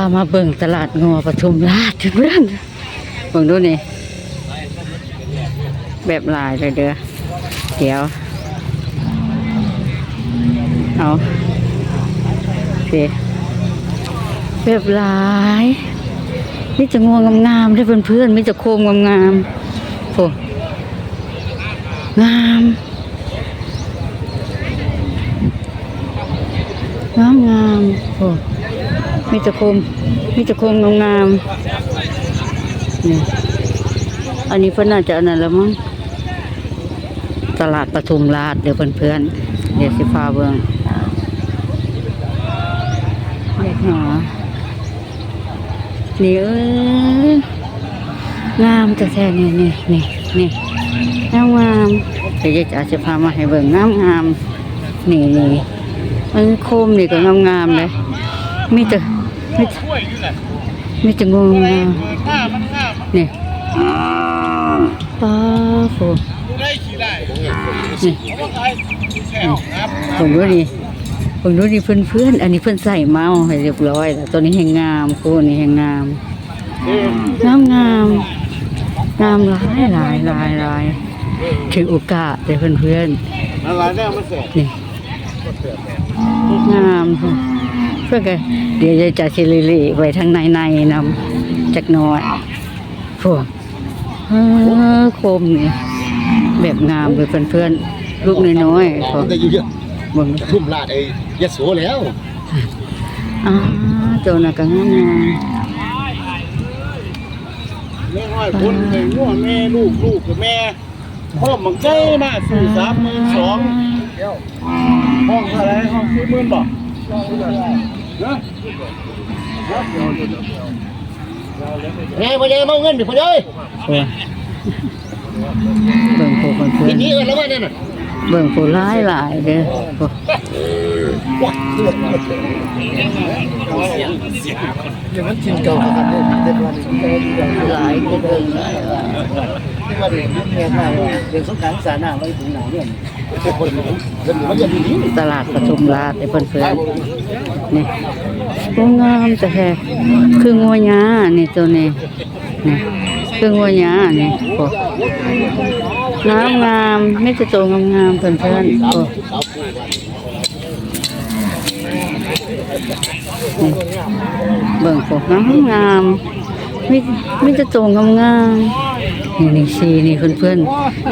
ามาเบิ่งตลาดงัวปทุมราชเพื่อนเบิ่งดูนี่ แบบลายเลยเด้อเดี๋ยว เอาโอเคแบบลายมีจะงวงงามๆได้เพื่อนๆไมีจะโคมงามๆโอ้งามงามงามโอ้ มีจะโคมมีจะโคมงามๆนี่อันนี้เพิ่นน่าจะอันนั้นแล้วมั้งตลาดปทุมราชเดี๋ยวเพื่อนๆเดี๋ยวสิพาเบิ่งเด็กหนอนี่เอ้ยงามแต่แท้นี่นี่นี่นี่งามงามเดี๋ยวจะจะพามาให้เบิ่งงามงามนี่นี่มันโคมนี่ก็งามงามเลยมีแต่ มีแต่มีแต่งวงงามนี่ป้าโฟได้ขี่ได้นี่ต้องใช้แช่ครับผมดูดิผมดูดิเพื่อนเพื่อนอันนี้เพื่อนใส่เมาให้เรียบร้อยแล้วตัวนี้แหงงามคู่นี้แหงงามงามงามงามหลายหลายหลายหลายถือโอกาสแต่เพื่อนเพื่อนนี่ยมันเสร็จๆนี่งาม พื่อนกันเดี๋ยวจะจัดชิลิลิไว้ทางในในๆนำจักหน้อยพวกเออโคมนี่แบบงามเลยเพื่อนเพื่อนๆลูกน้อยๆพอมันจะอยู่เยอะเบิ่งทุ่มลาดไอ้ยะโสแล้วอ่าตัวน่ะก็งามงามแม่ห้อยคนไปง่วแม่ลูกลูกกับแม่พ่อมังเก้มาสี่สามหมื่นสองห้องเท่าไรห้องสี่หมื่นบอก นะแม่พ่อใหญ่มาเงินดิพ่อใหญ่โอ้ยเบิ่งผู้คนเพื่อทีนนี้เออแล้วว่าเนี่ยน่ะเบิ่งผู้หลายหลายเด้อโอ้เดี๋ยวมันกินเก่ากันเลยเด็กวันหลายคนเดินหลายที่ว่าเด็กเงี้ยมาเด็กสงการสาหน้าไว้ถึงหนาวเนี่ยคนมันจะดี ตลาดปทุมราชไอ้เพิ่นเพื่อนนี่โอ้งามแต่แท้คืองัวหญ้านี่ตัวนี้นี่คืองัวหญ้านี่โอ้งามงามไม่จะโตงามงามเพิ่นเพื่อนโอ้เบิ่งพวกงามงามมีมีแต่โตงามงามนี่นี่สีนี่เพื่อนเพื่อน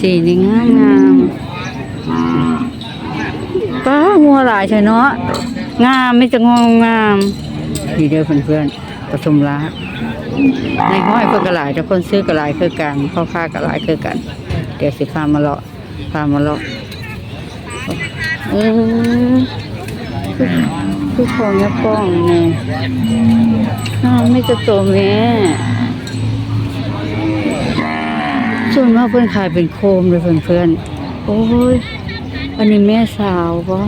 สีนี่งามงาม ป้างัวหลายใช่เนาะงามไม่จะงวงงามนี่เด้อเพื่อนเพื่อนๆปทุมราชในห้อยเพื่อกระหลายแต่คนซื้อกระหลายคือกันพ่อค้ากระหลายคือกัน เดี๋ยวสิพามาเลาะพามาเลาะอือคือของยาป้องเนี่อ้าไม่จะโตแม่ส่วนมากเพื่อนขายเป็นโคมเลยเพื่อนเพื่อนๆ โอ้ย อันนี้แม่สาวปะ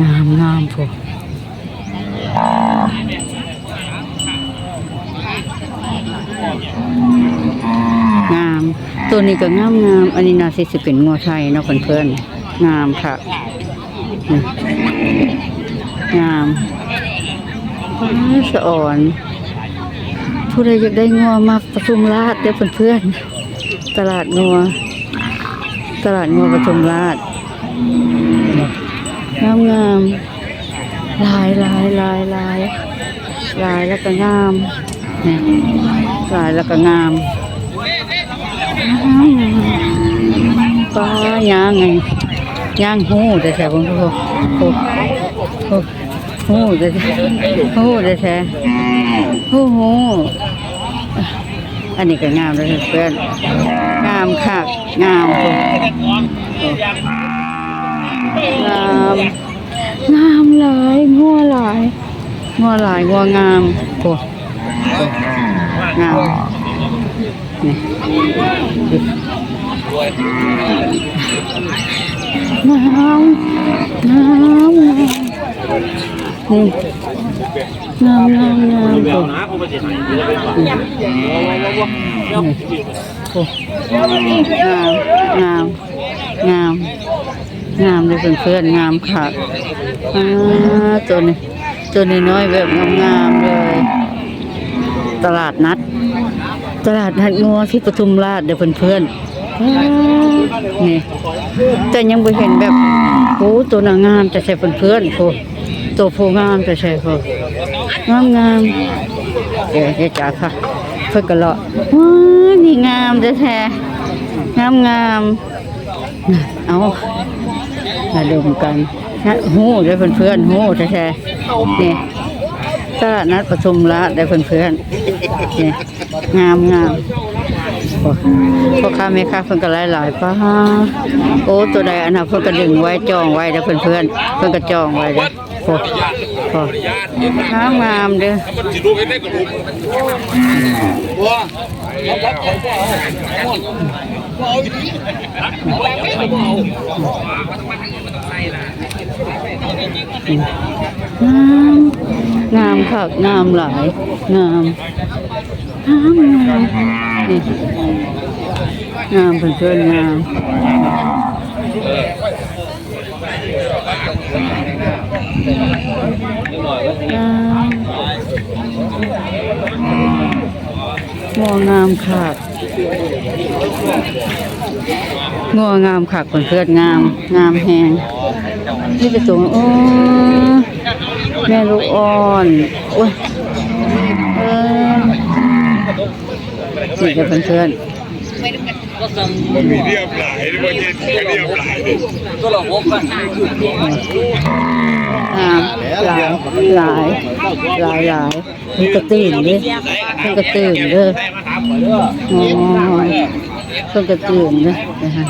งามงามพวกงาม ตัวนี้ก็งามงาม อันนี้นาสิสิเป็นงัวไทยเนาะเพื่อนๆงามค่ะนี่งามสะอ่อน ผู้ใดอยากได้งัวมาประทุมราชเด้อเพื่อนๆ ตลาดงัว ตลาดงัวปทุมราชงามงามลายลายลายลายลายแล้วก็งามนี่ลายแล้วก็งามป้าย่างไงย่างหูแต่แถวของพวกโอ้โอ้หูแต่หูแต่แถวหูหู อันนี้ก็งามเลยเพื่อนงามค่ะงามงามงามหลายงัวหลายงัวหลายงัวงามโอ้งามนี่งามงามงาม นี่งามงามงามโอ้โอ้งามงามงามงามเลยเพื่อนๆงามค่ะอ่าตัวนี้ตัวน้อยๆแบบงามๆเลย ตลาดนัด ตลาดนัดงัวที่ปทุมราชเด้อเพื่อนๆนี่แต่ยังบ่เห็นแบบโอ้ตัวนางงามจะใช่เพื่อนๆโอ้ ตัวผู้งามจะใช่โอ้งามงามเดี๋ยวเดี๋ยจ้าค่ะเพิ่นก็เลาะว้านี่งามแท้งามงามเอามาดมกันนะฮู้เด้เพื่อนเพื่อนๆฮู้แท้นี่ตลาดนัดปทุมราชเด้อนเพื่อนนี่งามงามพ่อค้าแม่ค้าเพิ่นก็หลายๆป้าโอ้ตัวใดอันน่ะเพิ่นก็ดึงไว้จองไว้เด้อเพื่อนเพิ่นก็จองไว้เด้อ โอ้โอ้งามงามๆเด้อมันสิรูปเห็นได้กับรูปตัวงามงามคักงามหลายงามงามงามนี่งามเพื่อนๆงาม งามงัวงามคักงัวงามคักเพื่อนงาม งามแฮงนี่เป็นตัวโอ้แม่ลูกอ่อนโอ้ยเออนี่จะเป็นเพื่อน มีเรียบหลายมันเย็นก็เรียบหลาย อ่าหลายหลายหลายหลายมันกระตื่นเลยมันกระตื่นเลยอ๋อเพิ่นกระตื่นเลยนะคะ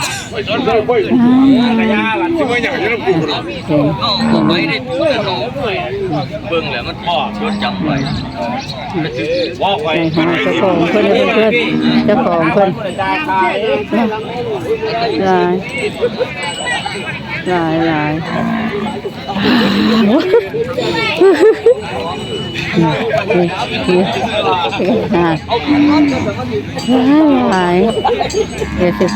ระยะหลังที่ว่าอยากจะรับกูหรอเห็นเอาไว้ในตู้เราเบิ่งแล้วมันพ่อชดจำไว้ว่าไปหาเจ้าของเพิ่นเป็นเพื่อนเจ้าของเพิ่น หลายหลายหลายหลายเดี๋ยวสิ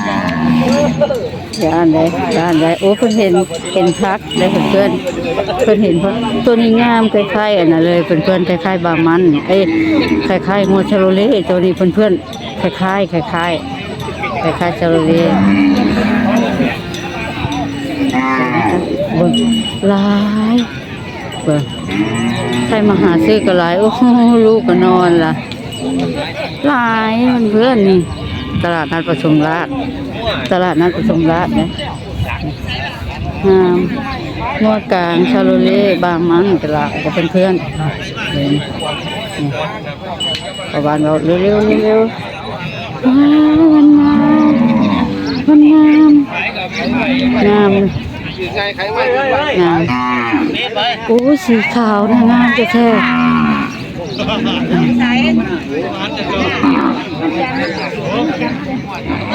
ย่านได้ย่านได้โอ้เพิ่นเห็นเห็นพักได้เพื่อนเพิ่อนเห็นเพักตัวนี้งามคล้ายๆอันนั้นเลยเพื่อนๆคล้ายๆบามันเอ้ยคล้ายๆงัวชาโลเล่ตัวนี้เพื่อนๆคล้ายๆคล้ายๆคล้ายๆชาโลเล่ บิ่งหลายเบิ่งใครมาหาซื้อก็หลาย โอ้โหลูกก็นอนล่ะหลายมันเพื่อนนี่ ตลาดนัดประชุมราชตลาดนัดประชุมราชนะงามนวดกลางชาโลเล่บางมันตลาดจะเป็นเพื่อนเห็นนี่ประวานเราเร็วๆเร็วๆว้าวมันงามมันงามงาม งามโอ้สีขาวนะงามจะแท้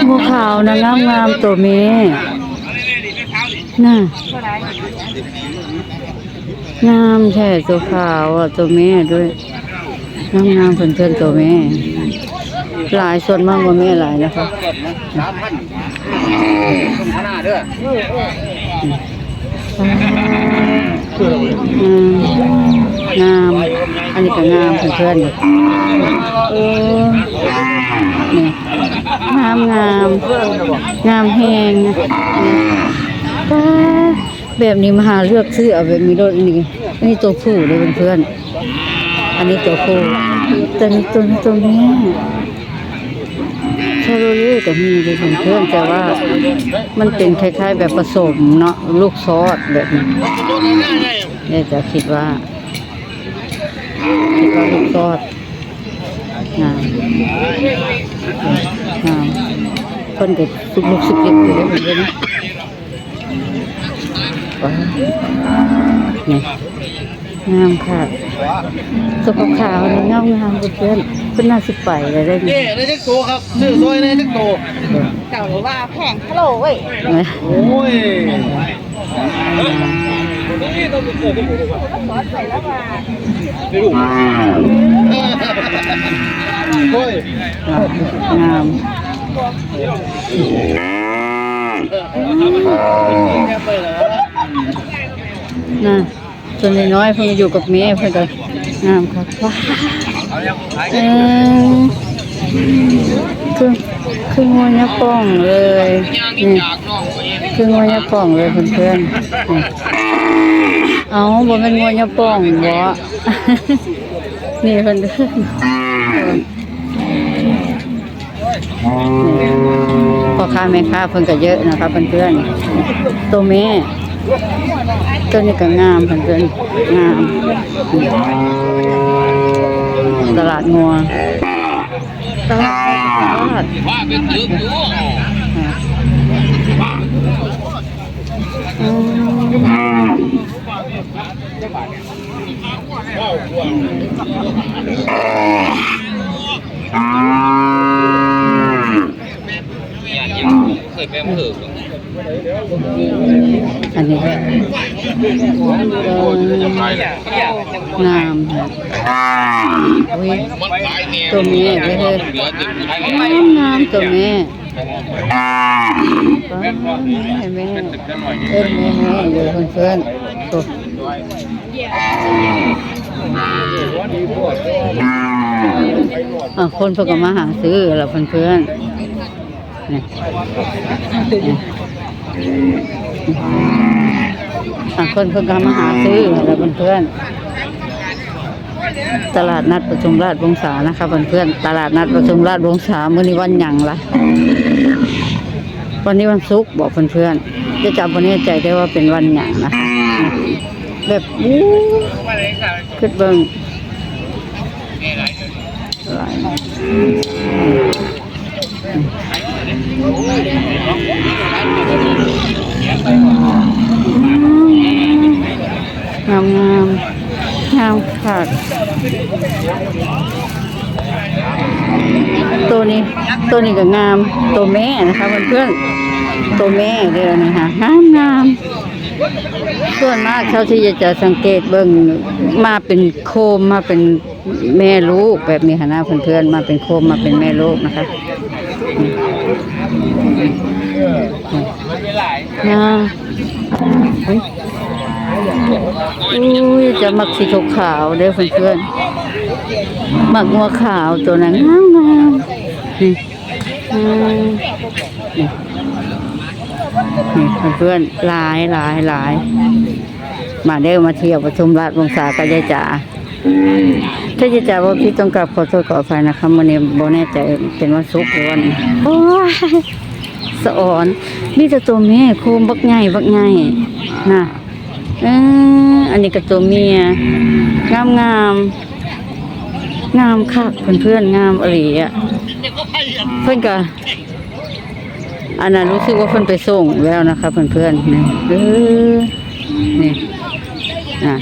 บัวขาวนะงามงามๆตัวเมน่ะงามแท้ตัวขาวอะตัวเมด้วยงามงามๆเพื่อนเพื่อนๆตัวเมหลายส่วนมากว่าเมหลายนะคะ สามพันข้างาเด้ออืมงาม อันนี้ก็งามเพื่อนๆเออนี่งามงามงามแหงนะนี่ตาแบบนี้มาหาเลือกซื้อเอาแบบมีรถนนี้อันนี้ตัวผู้เลยเพื่อนๆอันนี้ตัวผู้ตัวนี้ตัวนี้ตัวนี้ชาโรเล ก็มีเลยเพื่อนแต่ว่ามันเป็นคล้ายๆแบบผสมเนาะลูกซอสแบบนี้เนี่ยจะคิดว่าคิดว่าลูกซอดงามงามเพิ่นเด็กสุกลูกสุกเด็กอยู่เลยเหมือนกันนะว้าวนี่งามค่ะ สุกขาวๆนี่งามงามๆเพื่อนๆเพิ่นน่าสิไปเลยได้นี่นี่ได้จักโตครับซื้อซอยได้จักโตเจ้าหรือว่าแพงพะโหลเว้ยนะโอ้ยแล้วว่าโอ้ยงามแค่ไปแล้วนะ ตัวน้อยๆเพิ่งอยู่กับแม่เพิ่นก็งามครับว้าเออคือคืองวยะป่องเลยนี่จากน้องเองคืองัวยะป่องเลยเพื่อนๆเอาบ่เป็นงัวยะป่องบ่นี่เพิ่นเด้อนี่พ่อค้าแม่ค้าเพิ่นก็เยอะนะครับเพื่อนๆตัวแม่ ตัวนี้ก็งามเพื่อนๆงาม ตลาดงัวตลาดตลาดว่าเป็นตึกอยู่อืมเนี่ยยังเคยไปอำเภอ อันนี้ก็เอองามอุ้ยมันขายเนี่ยตัวแม่เด้อเลยงามงามตัวแม่เห็นไหมเอ็นแม่แม่อยู่เพื่อนๆตัวอะคนเพิ่นก็มาหาซื้อแล้วเพื่อนๆนี่นี่ ต่างคนเพิ่งกมาหาซื้อแล้วเพื่อนตลาดนัดประชุมราชวงศานะคะเพื่อนๆตลาดนัดประชุมราชวงศามื้อนี้วันหยังละวันนี้วันศุกร์บอกเพื่อนๆจะจำวันนี้ใจได้ว่าเป็นวันหยังนะคะแบบอู้ขึ้นเบิ่งหลาย งามงามงามขาดตัวนี้ตัวนี้ก็งามตัวแม่นะคะเพื่อนๆตัวแม่เด้อนะคะงามงามส่วนมากเขาที่จะสังเกตเบิ่งมาเป็นโคมมาเป็นแม่ลูกแบบนี้ค่ะนะเพื่อนๆมาเป็นโคมมาเป็นแม่ลูกนะคะ งามเฮ้ยอุ้ยจะมักสีขาวเด้อเพื่อนๆมักงัวขาวตัวนั้นงามงามนี่นี่เพื่อนๆหลายหลายหลายมาเด้อมาเที่ยวประชุมราชวงศากับยายจ๋า ถ้ายายจ๋าว่าพี่ต้องกลับขอโทษขออภัยนะคะวันนี้โบแน่ใจเป็นวันศุกร์หรือวันโอ้ยสะอ่อนมีแต่ตัวแม่โคมบักใหญ่บักใหญ่นะเอออันนี้ก็ตัวเมียงามงามงามคักเพื่อนๆงามอหลีอะเพื่อนก็อันนั้นรู้สึกว่าเพื่อนไปส่งแล้วนะคะเพื่อนๆนี่เออนี่อะ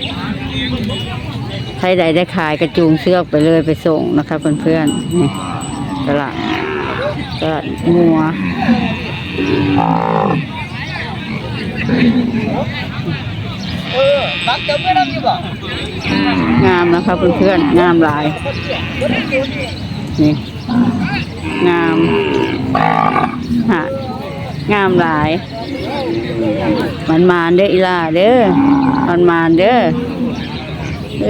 ใครใดได้ขายกระจูงเสือกไปเลยไปส่งนะคะเพื่อนๆนี่ตลาดตลาดงัวงามนะคะเพื่อนๆงามหลาย นี่งามฮะงามหลาย มันมานเด้ออีลาเด้อมันมานเด้อ เอ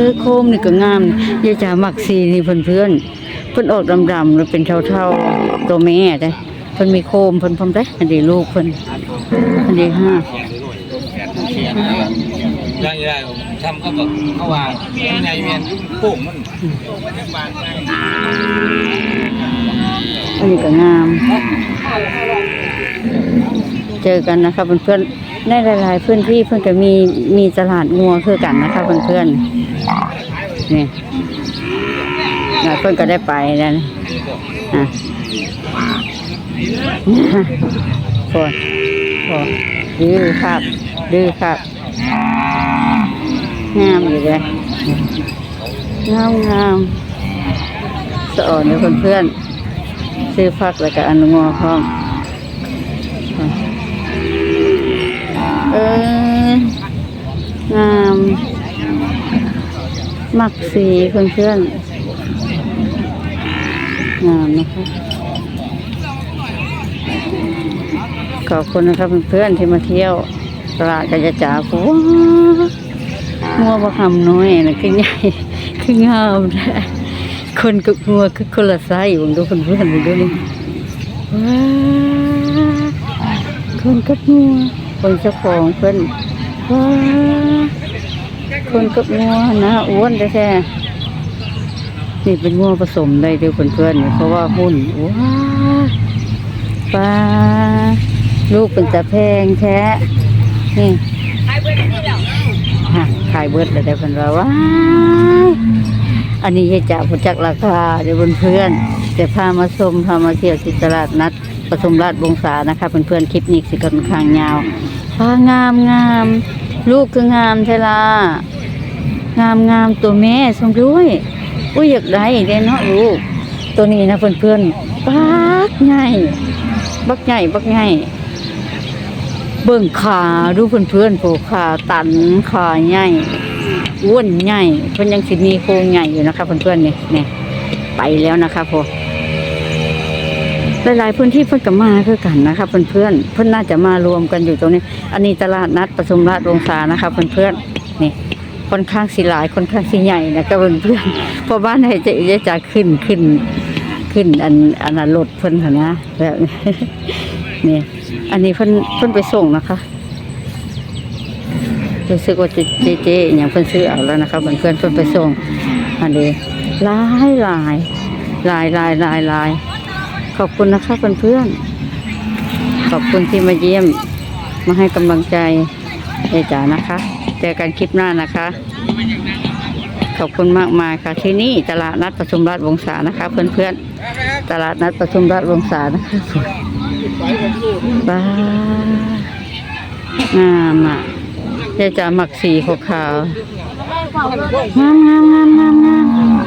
อโคมนี่ก็งามยายจ๋ามักสีนี่เพิ่นเพื่อนๆเพิ่นออกดำๆแล้วเป็นเท่าๆตัวแม่ได้เพิ่นมีโคมเพิ่นพร้อมได้อันนี้ลูกเพิ่นอันนี้ห้าย่างได้ทำก็แบบเขาวางในเมียนโป่งมันอันนี้ก็งาม เจอกันนะคะเพื่อนๆ ในหลายๆพื้นที่เพื่อนก็มีมีตลาดงัวคือกันนะคะเพื่อนๆนี่หลายเพื่อนก็ได้ไปแล้วนะอะพอพอดื้อครับดื้อครับงามอยู่เลยงามงามสะอ่อนเลยเพื่อนซื้อพักแล้วก็อนุงอพร้อม เอองามมักสีเพื่อนๆงามนะคะขอบคุณนะครับเพื่อนๆที่มาเที่ยวตลาดกระยาจ๋าผัวงัวบ่คำน้อยนะคือใหญ่คืองามแท้คนกับงัวคือคนละไซส์ผมดูเพื่อนๆผมดูนี่ว้าคนกับงัว คนเจ้าของเพิ่นว้าคนกับงัวนะอ้วนแท้ๆนี่เป็นงัวผสมได้เด้อเพื่อนๆนี่เพราะว่าหุ่นว้าปลาลูกเป็นตาแพงแท้นี่ฮะขายเบิดเลยได้อเพิ่นว่าว้ายอันนี้จะจะผู้จักราคาเดี๋ยวเพื่อนๆแต่พามาชมพามาเที่ยวที่ตลาดนัด ปทุมราชวงศานะคะเพื่อนๆคลิปนี้สิค่อนข้างยาวพางามงามลูกคืองามเทลางามงามตัวแม่สมด้วย อุ้ยอยากได้เด้เนาะลูกตัวนี้นะเพื่อนๆปักใหญ่บักใหญ่บักใหญ่เบิ่งขาดูเพื่อนๆผูขาตันขาใหญ่อ้วนใหญ่เพิ่อนยังสิมีโครงใหญ่อยู่นะคะเพื่อนๆนี่นี่ไปแล้วนะคะพอ หลายๆพื้นที่เพิ่นก็มาคือกันนะคะเพื่อนๆเพิ่นน่าจะมารวมกันอยู่ตรงนี้ อันนี้ตลาดนัดปทุมราชวงศานะคะเพื่อนๆนี่ค่อนข้างสิหลายค่อนข้างสิใหญ่นะคะเพื่อนๆเพอบ้านไหนจะจะจะขึ้นขึ้นขึ้นอันอันอันรถเพิ่นนนะแบบนี้นี่อันนี้เพิ่นเพิ่นไปส่งนะคะรู้สึกว่าเจเจเจอย่างเพิ่อนซื้อเอาแล้วนะคะเพื่อนเพื่อนเพิ่นไปส่งอันนี้หลายหลายหลายหลายหลายลาย ขอบคุณนะคะเพื่อนเพื่อนๆขอบคุณที่มาเยี่ยม มาให้กำลังใจเอจ๋านะคะ เจอกันคลิปหน้านะคะ ขอบคุณมากมายค่ะ ที่นี่ตลาดนัดปทุมราชวงศานะคะ เพื่อนๆตลาดนัดปทุมราชวงศานะคะบ้างามอะเดี๋ยจะหมักสีขาวๆงามงามงามงามงาม